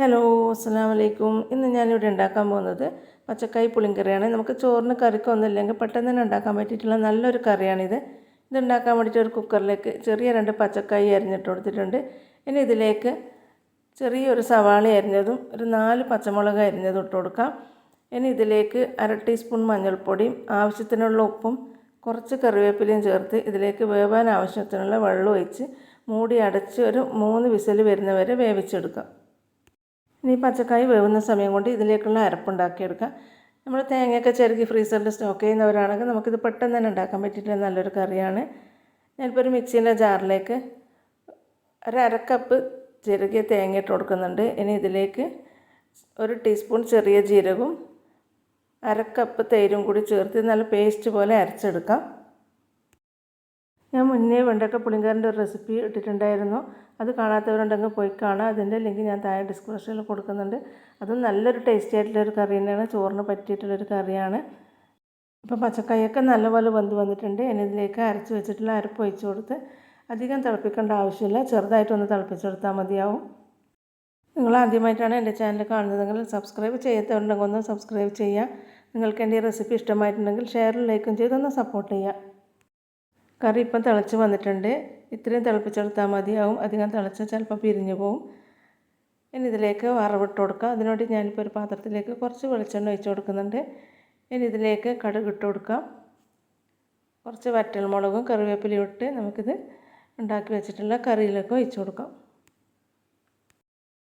Hello അസ്സാം വലൈക്കും ഇന്ന് ഞാനിവിടെ ഉണ്ടാക്കാൻ പോകുന്നത് പച്ചക്കായ് പുളിങ്കറിയാണ്. നമുക്ക് ചോറിന് കറിക്കൊന്നും ഇല്ലെങ്കിൽ പെട്ടെന്ന് തന്നെ ഉണ്ടാക്കാൻ പറ്റിയിട്ടുള്ള നല്ലൊരു കറിയാണിത്. ഇത് ഉണ്ടാക്കാൻ വേണ്ടിയിട്ട് ഒരു കുക്കറിലേക്ക് ചെറിയ രണ്ട് പച്ചക്കായ് അരിഞ്ഞിട്ട് കൊടുത്തിട്ടുണ്ട്. ഇനി ഇതിലേക്ക് ചെറിയൊരു സവാള അരിഞ്ഞതും ഒരു നാല് പച്ചമുളക് അരിഞ്ഞതും ഇട്ട് കൊടുക്കാം. ഇനി ഇതിലേക്ക് അര ടീസ്പൂൺ മഞ്ഞൾപ്പൊടിയും ആവശ്യത്തിനുള്ള ഉപ്പും കുറച്ച് കറിവേപ്പിലയും ചേർത്ത് ഇതിലേക്ക് വേവാൻ ആവശ്യത്തിനുള്ള വെള്ളം ഒഴിച്ച് മൂടി അടച്ച് ഒരു മൂന്ന് വിസിൽ വരുന്നവരെ വേവിച്ചെടുക്കാം. ഇനി പച്ചക്കായ് വേവുന്ന സമയം കൊണ്ട് ഇതിലേക്കുള്ള അരപ്പുണ്ടാക്കിയെടുക്കാം. നമ്മൾ തേങ്ങയൊക്കെ ചെറുക്കി ഫ്രീസറിൽ സ്റ്റോക്ക് ചെയ്യുന്നവരാണെങ്കിൽ നമുക്കിത് പെട്ടെന്ന് തന്നെ ഉണ്ടാക്കാൻ പറ്റിയിട്ടുള്ള നല്ലൊരു കറിയാണ്. ഞാനിപ്പോൾ ഒരു മിക്സീന്റെ ജാറിലേക്ക് ഒരര കപ്പ് ചെറുകിയ തേങ്ങ ഇട്ട് കൊടുക്കുന്നുണ്ട്. ഇനി ഇതിലേക്ക് ഒരു ടീസ്പൂൺ ചെറിയ ജീരകവും അരക്കപ്പ് തൈരും കൂടി ചേർത്ത് നല്ല പേസ്റ്റ് പോലെ അരച്ചെടുക്കാം. ഞാൻ മുന്നേ വെണ്ടക്ക പുളിങ്കറിന്റെ ഒരു റെസിപ്പി ഇട്ടിട്ടുണ്ടായിരുന്നു. അത് കാണാത്തവരുണ്ടെങ്കിൽ പോയി കാണാം. അതിന്റെ ലിങ്ക് ഞാൻ താഴെ ഡിസ്ക്രിപ്ഷനിൽ കൊടുക്കുന്നുണ്ട്. അതും നല്ലൊരു ടേസ്റ്റി ആയിട്ടുള്ളൊരു കറി തന്നെയാണ്. ചോറിന് പറ്റിയിട്ടുള്ളൊരു കറിയാണ്. ഇപ്പോൾ പച്ചക്കായൊക്കെ നല്ലപോലെ വെന്ത് വന്നിട്ടുണ്ട്. ഇനി ഇതിലേക്ക് അരച്ച് വെച്ചിട്ടുള്ള അരപ്പ് ഒഴിച്ച് കൊടുത്ത് അധികം തിളപ്പിക്കേണ്ട ആവശ്യമില്ല. ചെറുതായിട്ടൊന്ന് തിളപ്പിച്ചെടുത്താൽ മതിയാവും. നിങ്ങൾ ആദ്യമായിട്ടാണ് എന്റെ ചാനൽ കാണുന്നതെങ്കിൽ സബ്സ്ക്രൈബ് ചെയ്യാത്തവരുണ്ടെങ്കിൽ ഒന്ന് സബ്സ്ക്രൈബ് ചെയ്യുക. നിങ്ങൾക്ക് എന്റെ ഈ റെസിപ്പി ഇഷ്ടമായിട്ടുണ്ടെങ്കിൽ ഷെയറും ലൈക്കും ചെയ്തൊന്ന് സപ്പോർട്ട് ചെയ്യുക. കറി ഇപ്പം തിളച്ച് വന്നിട്ടുണ്ട്. ഇത്രയും തിളപ്പിച്ചെടുത്താൽ മതിയാവും. അധികം തിളച്ചാൽ ചിലപ്പോൾ പിരിഞ്ഞു പോവും. ഇനി ഇതിലേക്ക് വറവിട്ട് കൊടുക്കുക അതിനോട് ഞാനിപ്പോൾ ഒരു പാത്രത്തിലേക്ക് കുറച്ച് വെളിച്ചെണ്ണ ഒഴിച്ച് കൊടുക്കുന്നുണ്ട്. ഇനി ഇതിലേക്ക് കടുക് ഇട്ട് കൊടുക്കാം. കുറച്ച് വറ്റൽമുളകും കറിവേപ്പിലയും ഇട്ട് നമുക്കിത് ഉണ്ടാക്കി വെച്ചിട്ടുള്ള കറിയിലേക്ക് ഒഴിച്ച് കൊടുക്കാം.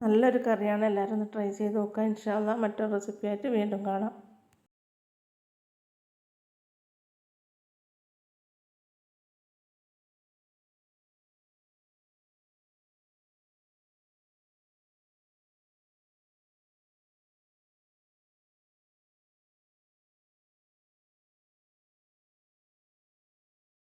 നല്ലൊരു കറിയാണ്. എല്ലാവരും ഒന്ന് ട്രൈ ചെയ്ത് നോക്കുക. ഇൻഷാല്ല മറ്റൊരു റെസിപ്പിയായിട്ട് വീണ്ടും കാണാം.